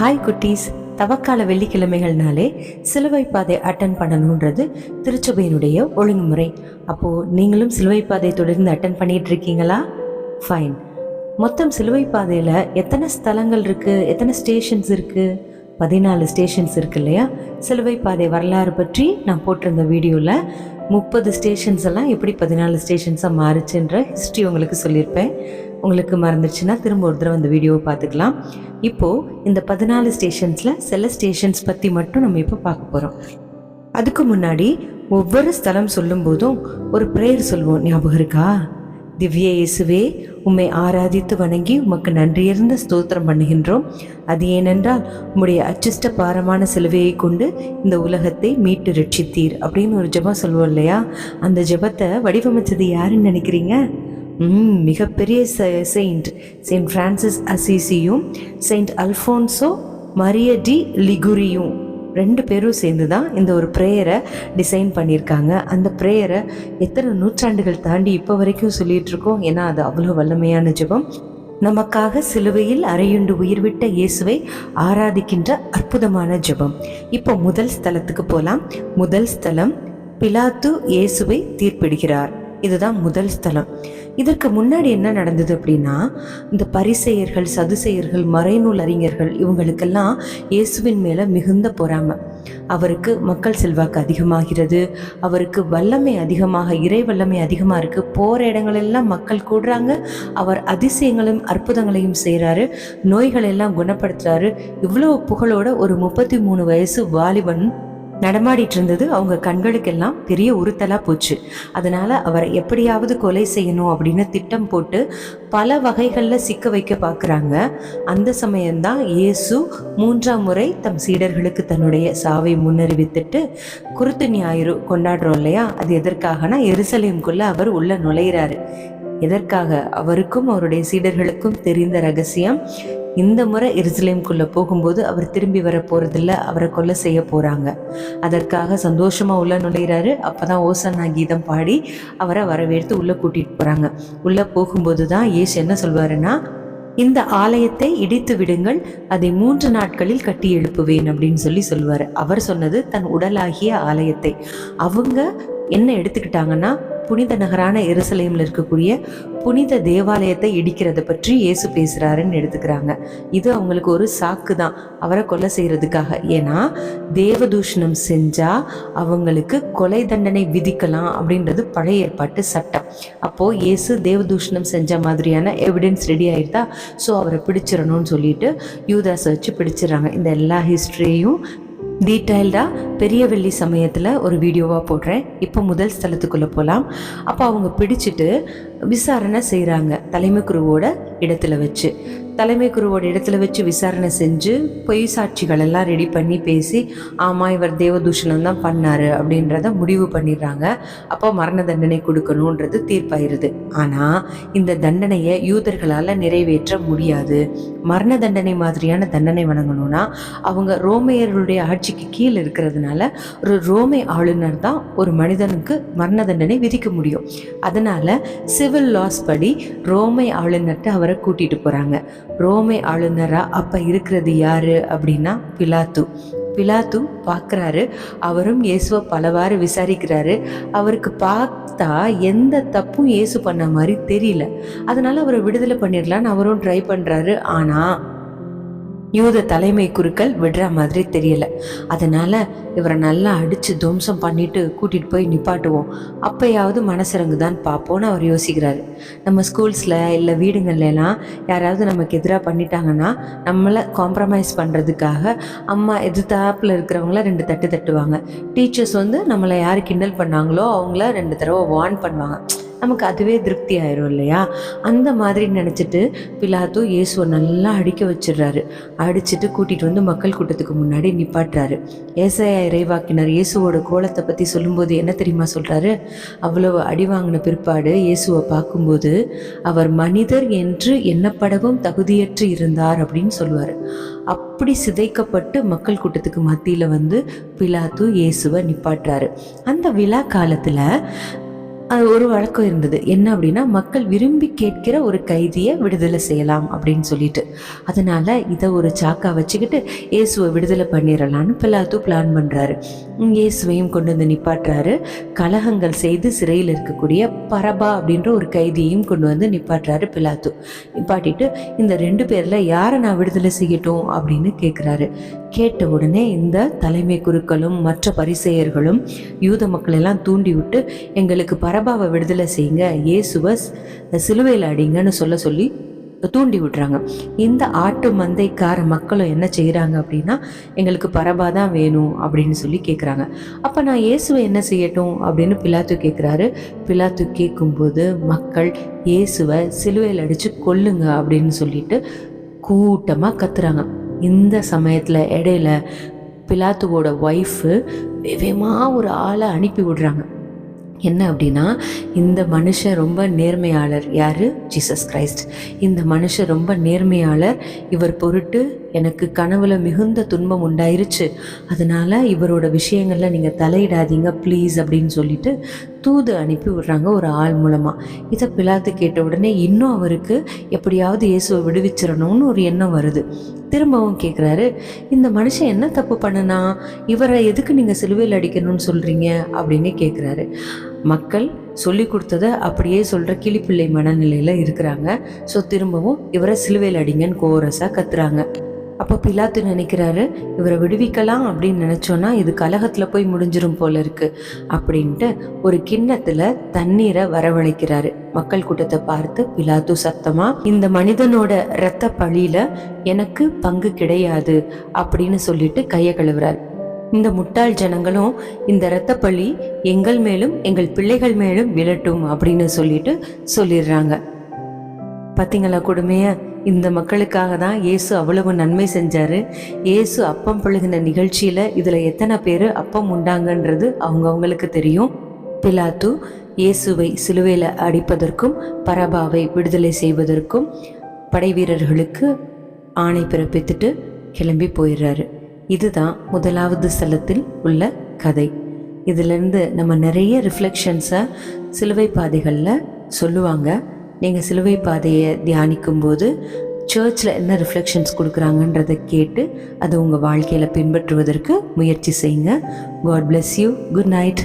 Hi குட்டீஸ். தவக்கால வெள்ளிக்கிழமைகள்னாலே சிலுவை பாதை அட்டன் பண்ணணுன்றது திருச்சபையினுடைய ஒழுங்குமுறை. அப்போது நீங்களும் சிலுவை பாதை தொடர்ந்து அட்டன் பண்ணிட்டு இருக்கீங்களா ஃபைன் மொத்தம் சிலுவை பாதையில் எத்தனை ஸ்தலங்கள் இருக்குது எத்தனை ஸ்டேஷன்ஸ் இருக்குது பதினாலு ஸ்டேஷன்ஸ் இருக்கு இல்லையா? சிலுவை பாதை வரலாறு பற்றி நான் போட்டிருந்த வீடியோவில் முப்பது ஸ்டேஷன்ஸ் எல்லாம் எப்படி பதினாலு ஸ்டேஷன்ஸாக மாறுச்சுன்ற ஹிஸ்ட்ரி உங்களுக்கு சொல்லியிருப்பேன். உங்களுக்கு மறந்துச்சுன்னா திரும்ப ஒரு தடவை அந்த வீடியோவை பார்த்துக்கலாம். இப்போது இந்த பதினாலு ஸ்டேஷன்ஸில் சில ஸ்டேஷன்ஸ் பற்றி மட்டும் நம்ம இப்போ பார்க்க போகிறோம் அதுக்கு முன்னாடி ஒவ்வொரு ஸ்தலம் சொல்லும்போதும் ஒரு ப்ரேயர் சொல்லுவோம் ஞாபகம் இருக்கா? திவ்ய இயேசுவே உம்மை ஆராதித்து வணங்கி உமக்கு நன்றியிருந்த ஸ்தோத்திரம் பண்ணுகின்றோம். அது ஏனென்றால் உம்முடைய அச்சிஷ்ட பாரமான சிலுவையை கொண்டு இந்த உலகத்தை மீட்டு ரட்சித்தீர். அப்படின்னு ஒரு ஜெபம் சொல்லுவோம் இல்லையா? அந்த ஜெபத்தை வடிவமைச்சது யாருன்னு நினைக்கிறீங்க? மிகப்பெரிய செயின்ட் செயின்ட் ஃப்ரான்சிஸ் அசிசியும் செயின்ட் அல்ஃபோன்சோ மரிய டி லிகுரியும் ரெண்டு பேரும் சேர்ந்து தான் இந்த ஒரு ப்ரேயரை டிசைன் பண்ணியிருக்காங்க. அந்த ப்ரேயரை எத்தனை நூற்றாண்டுகள் தாண்டி இப்போ வரைக்கும் சொல்லிகிட்ருக்கோம் இருக்கோம். ஏன்னா அது அவ்வளோ வல்லமையான ஜெபம். நமக்காக சிலுவையில் அரையுண்டு உயிர்விட்ட இயேசுவை ஆராதிக்கின்ற அற்புதமான ஜெபம். இப்போ முதல் ஸ்தலத்துக்கு போகலாம் முதல் ஸ்தலம் பிலாத்து இயேசுவை தீர்ப்பிடுகிறார். இதுதான் முதல் ஸ்தலம். இதற்கு முன்னாடி என்ன நடந்தது அப்படின்னா இந்த பரிசெயர்கள் சதுசெயர்கள் மறைநூல் அறிஞர்கள் இவங்களுக்கெல்லாம் இயேசுவின் மேலே மிகுந்த பொறாமை. அவருக்கு மக்கள் செல்வாக்கு அதிகமாகிறது. அவருக்கு வல்லமை அதிகமாக இறை வல்லமை அதிகமாக இருக்குது போகிற இடங்களெல்லாம் மக்கள் கூடுறாங்க. அவர் அதிசயங்களையும் அற்புதங்களையும் செய்கிறாரு நோய்களெல்லாம் குணப்படுத்துகிறாரு இவ்வளோ புகழோட ஒரு முப்பத்தி மூணு வயசு வாலிபன் நடமாடிட்டு இருந்தது அவங்க கண்களுக்கெல்லாம் பெரிய உறுத்தலாக போச்சு. அதனால் அவரை எப்படியாவது கொலை செய்யணும் அப்படின்னு திட்டம் போட்டு பல வகைகளில் சிக்க வைக்க பார்க்குறாங்க அந்த சமயம்தான் இயேசு மூன்றாம் முறை தம் சீடர்களுக்கு தன்னுடைய சாவை முன்னறிவித்துட்டு குருத்து ஞாயிறு கொண்டாடுறோம் இல்லையா? அது எதற்காகனா எருசலேம்குள்ளே அவர் உள்ள நுழையிறாரு. எதற்காக? அவருக்கும் அவருடைய சீடர்களுக்கும் தெரிந்த ரகசியம் இந்த முறை எருசலேம்குள்ளே போகும்போது அவர் திரும்பி வர போகிறதில்ல அவரை கொலை செய்ய போகிறாங்க அதற்காக சந்தோஷமாக உள்ள நுழைகிறாரு அப்போ தான் ஓசன்னா கீதம் பாடி அவரை வரவேற்று உள்ளே கூட்டிகிட்டு போகிறாங்க உள்ளே போகும்போது தான் ஏசு என்ன சொல்வாருன்னா இந்த ஆலயத்தை இடித்து விடுங்கள் அதை மூன்று நாட்களில் கட்டி எழுப்புவேன் அப்படின்னு சொல்லி சொல்லுவார் அவர் சொன்னது தன் உடலாகிய ஆலயத்தை. அவங்க என்ன எடுத்துக்கிட்டாங்கன்னா புனித நகரான எருசலேமில் இருக்கக்கூடிய புனித தேவாலயத்தை இடிக்கிறத பற்றி இயேசு பேசுகிறாருன்னு எடுத்துக்கிறாங்க. இது அவங்களுக்கு ஒரு சாக்கு தான். அவரை கொலை செய்கிறதுக்காக ஏன்னா தேவதூஷணம் செஞ்சால் அவங்களுக்கு கொலை தண்டனை விதிக்கலாம் அப்படின்றது பழைய ஏற்பாட்டு சட்டம். அப்போது இயேசு தேவதூஷணம் செஞ்ச மாதிரியான எவிடன்ஸ் ரெடி ஆயிருந்தா ஸோ அவரை பிடிச்சிடணும்னு சொல்லிட்டு யூதாஸை வச்சு பிடிச்சிடுறாங்க. இந்த எல்லா ஹிஸ்ட்ரியையும் டீட்டெயில்டாக பெரிய வெள்ளி சமயத்தில் ஒரு வீடியோவாக போடுறேன். இப்போ முதல் ஸ்தலத்துக்குள்ளே போகலாம் அப்போ அவங்க பிடிச்சிட்டு விசாரணை செய்கிறாங்க தலைமை குருவோட இடத்துல வச்சு. தலைமை குருவோட இடத்துல வச்சு விசாரணை செஞ்சு பொய் சாட்சிகள் எல்லாம் ரெடி பண்ணி பேசி ஆமாம் இவர் தேவதூஷணம் தான் பண்ணார் அப்படின்றத முடிவு பண்ணிடுறாங்க. அப்போ மரண தண்டனை கொடுக்கணுன்றது தீர்ப்பாயிருது. ஆனால் இந்த தண்டனையை யூதர்களால் நிறைவேற்ற முடியாது. மரண தண்டனை மாதிரியான தண்டனை வழங்கணும்னா அவங்க ரோமையர்களுடைய ஆட்சிக்கு கீழே இருக்கிறதுனால ஒரு ரோமை ஆளுநர் தான் ஒரு மனிதனுக்கு மரண தண்டனை விதிக்க முடியும். அதனால் சிவில் லாஸ் படி ரோமை ஆளுநர்கிட்ட அவரை கூட்டிகிட்டு போகிறாங்க ரோமை ஆளுநராக அப்போ இருக்கிறது யார்? அப்படின்னா பிலாத்து. பிலாத்து பார்க்குறாரு அவரும் இயேசுவை பலவாறு விசாரிக்கிறாரு. அவருக்கு பார்த்தா எந்த தப்பும் இயேசு பண்ண மாதிரி தெரியல. அதனால் அவரை விடுதலை பண்ணிடலான்னு அவரும் ட்ரை பண்ணுறாரு ஆனால் யூத தலைமை குருக்கள் விடுற மாதிரி தெரியல. அதனால இவரை நல்லா அடித்து துவம்சம் பண்ணிட்டு கூட்டிகிட்டு போய் நிப்பாட்டுவோம். அப்பயாவது மனசிறங்குதான் பார்ப்போன்னு அவர் யோசிக்கிறாரு. நம்ம ஸ்கூல்ஸில் இல்லை வீடுங்கள்லாம் யாராவது நமக்கு எதிராக பண்ணிட்டாங்கன்னா நம்மளை காம்ப்ரமைஸ் பண்ணுறதுக்காக அம்மா எதிர்த்தாப்பில் இருக்கிறவங்கள ரெண்டு தட்டு தட்டுவாங்க. டீச்சர்ஸ் வந்து நம்மளை யார் கிண்டல் பண்ணாங்களோ அவங்கள ரெண்டு தடவை வார்ன் பண்ணுவாங்க. நமக்கு அதுவே திருப்தி ஆயிரும் இல்லையா? அந்த மாதிரி நினச்சிட்டு பிலாத்தோ இயேசுவை நல்லா அடிக்க வச்சிடுறாரு. அடிச்சுட்டு கூட்டிகிட்டு வந்து மக்கள் கூட்டத்துக்கு முன்னாடி நிப்பாட்டுறாரு. ஏசையா இறைவாக்கினர் இயேசுவோட கோலத்தை பற்றி சொல்லும்போது என்ன தெரியுமா சொல்கிறாரு அவ்வளவு அடி வாங்கின பிற்பாடு இயேசுவை பார்க்கும்போது அவர் மனிதர் என்று எண்ணப்படவும் தகுதியற்று இருந்தார் அப்படின்னு சொல்லுவார். அப்படி சிதைக்கப்பட்டு மக்கள் கூட்டத்துக்கு மத்தியில் வந்து பிலாத்து இயேசுவை நிப்பாட்டுறாரு. அந்த விழா காலத்தில் ஒரு வழக்கம் இருந்தது. என்ன அப்படின்னா மக்கள் விரும்பி கேட்கிற ஒரு கைதியை விடுதலை செய்யலாம் அப்படின்னு சொல்லிட்டு. அதனால இதை ஒரு சாக்கா வச்சுக்கிட்டு இயேசுவை விடுதலை பண்ணிடலான்னு பிலாத்து பிளான் பண்ணுறாரு இயேசுவையும் கொண்டு வந்து நிப்பாட்டுறாரு. கலகங்கள் செய்து சிறையில் இருக்கக்கூடிய பரபா அப்படின்ற ஒரு கைதியையும் கொண்டு வந்து நிப்பாட்டுறாரு பிலாத்து. நிப்பாட்டிட்டு இந்த ரெண்டு பேரில் யாரை நான் விடுதலை செய்யட்டும் அப்படின்னு கேட்குறாரு கேட்ட உடனே இந்த தலைமை குருக்களும் மற்ற பரிசெயர்களும் யூத மக்கள் எல்லாம் தூண்டி விட்டு எங்களுக்கு பரபாவை விடுதலை செய்யுங்க இயேசுவை சிலுவையில் அடிங்கன்னு சொல்ல சொல்லி தூண்டி விடுறாங்க. இந்த ஆட்டு மந்தைக்கார மக்களும் என்ன செய்கிறாங்க அப்படின்னா எங்களுக்கு பரபா தான் வேணும் அப்படின்னு சொல்லி கேட்குறாங்க அப்போ நான் இயேசுவை என்ன செய்யட்டும் அப்படின்னு பிலாத்து கேட்குறாரு பிலாத்து கேட்கும்போது மக்கள் இயேசுவை சிலுவையில் அடித்து கொல்லுங்க அப்படின்னு சொல்லிட்டு கூட்டமாக கத்துறாங்க. இந்த சமயத்தில் இடையில பிலாத்துவோட ஒய்ஃபு வேகமாக ஒரு ஆளை அனுப்பி விடுறாங்க. என்ன அப்படின்னா இந்த மனுஷன் ரொம்ப நேர்மையாளர். யார்? ஜீசஸ் கிரைஸ்ட் இந்த மனுஷன் ரொம்ப நேர்மையாளர். இவர் பொருட்டு எனக்கு கனவுல மிகுந்த துன்பம் உண்டாயிருச்சு. அதனால இவரோட விஷயங்களில் நீங்கள் தலையிடாதீங்க ப்ளீஸ் அப்படின்னு சொல்லிட்டு தூது அனுப்பி விடுறாங்க ஒரு ஆள் மூலமாக இதை பிலாத்து கேட்ட உடனே இன்னும் அவருக்கு எப்படியாவது இயேசுவை விடுவிச்சிடணும்னு ஒரு எண்ணம் வருது. திரும்பவும் கேட்குறாரு இந்த மனுஷன் என்ன தப்பு பண்ணனா? இவரை எதுக்கு நீங்கள் சிலுவையில் அடிக்கணும்னு சொல்கிறீங்க அப்படின்னு கேட்குறாரு மக்கள் சொல்லி கொடுத்ததை அப்படியே சொல்கிற கிளிப்பிள்ளை மனநிலையில் இருக்கிறாங்க. ஸோ திரும்பவும் இவரை சிலுவையில் அடிங்கன்னு கோரஸாக கத்துறாங்க. அப்போ பிலாத்து நினைக்கிறாரு இவரை விடுவிக்கலாம் அப்படின்னு நினச்சோன்னா இது கலகத்தில் போய் முடிஞ்சிரும் போல இருக்கு அப்படின்ட்டு ஒரு கிண்ணத்தில் தண்ணீரை வரவழைக்கிறாரு. மக்கள் கூட்டத்தை பார்த்து பிலாத்து சத்தமா இந்த மனிதனோட இரத்த பழியில எனக்கு பங்கு கிடையாது அப்படின்னு சொல்லிட்டு கையை கழுவுறாரு. இந்த முட்டாள் ஜனங்களும் இந்த இரத்தப்பள்ளி எங்கள் மேலும் எங்கள் பிள்ளைகள் மேலும் விழட்டும் அப்படின்னு சொல்லிட்டு சொல்லிடுறாங்க. பார்த்தீங்களா கொடுமைய? இந்த மக்களுக்காக தான் இயேசு அவ்வளவு நன்மை செஞ்சாரு. இயேசு அப்பம் பழுகின நிகழ்ச்சியில் இதில் எத்தனை பேர் அப்பம் உண்டாங்கன்றது அவங்கவுங்களுக்கு தெரியும். பிலாத்து இயேசுவை சிலுவையில் அடிப்பதற்கும் பரபாவை விடுதலை செய்வதற்கும் படை வீரர்களுக்கு ஆணை பிறப்பித்துட்டு கிளம்பி போயிடுறாரு. இதுதான் முதலாவது ஸ்தலத்தில் உள்ள கதை. இதிலிருந்து நம்ம நிறைய ரிஃப்ளெக்ஷன்ஸை சிலுவை பாதைகளில் சொல்லுவாங்க. நீங்கள் சிலுவை பாதையை தியானிக்கும் போது சர்ச்சில் என்ன ரிஃப்ளெக்ஷன்ஸ் கொடுக்குறாங்கன்றதை கேட்டு அதை உங்கள் வாழ்க்கையில் பின்பற்றுவதற்கு முயற்சி செய்யுங்க. God bless you good night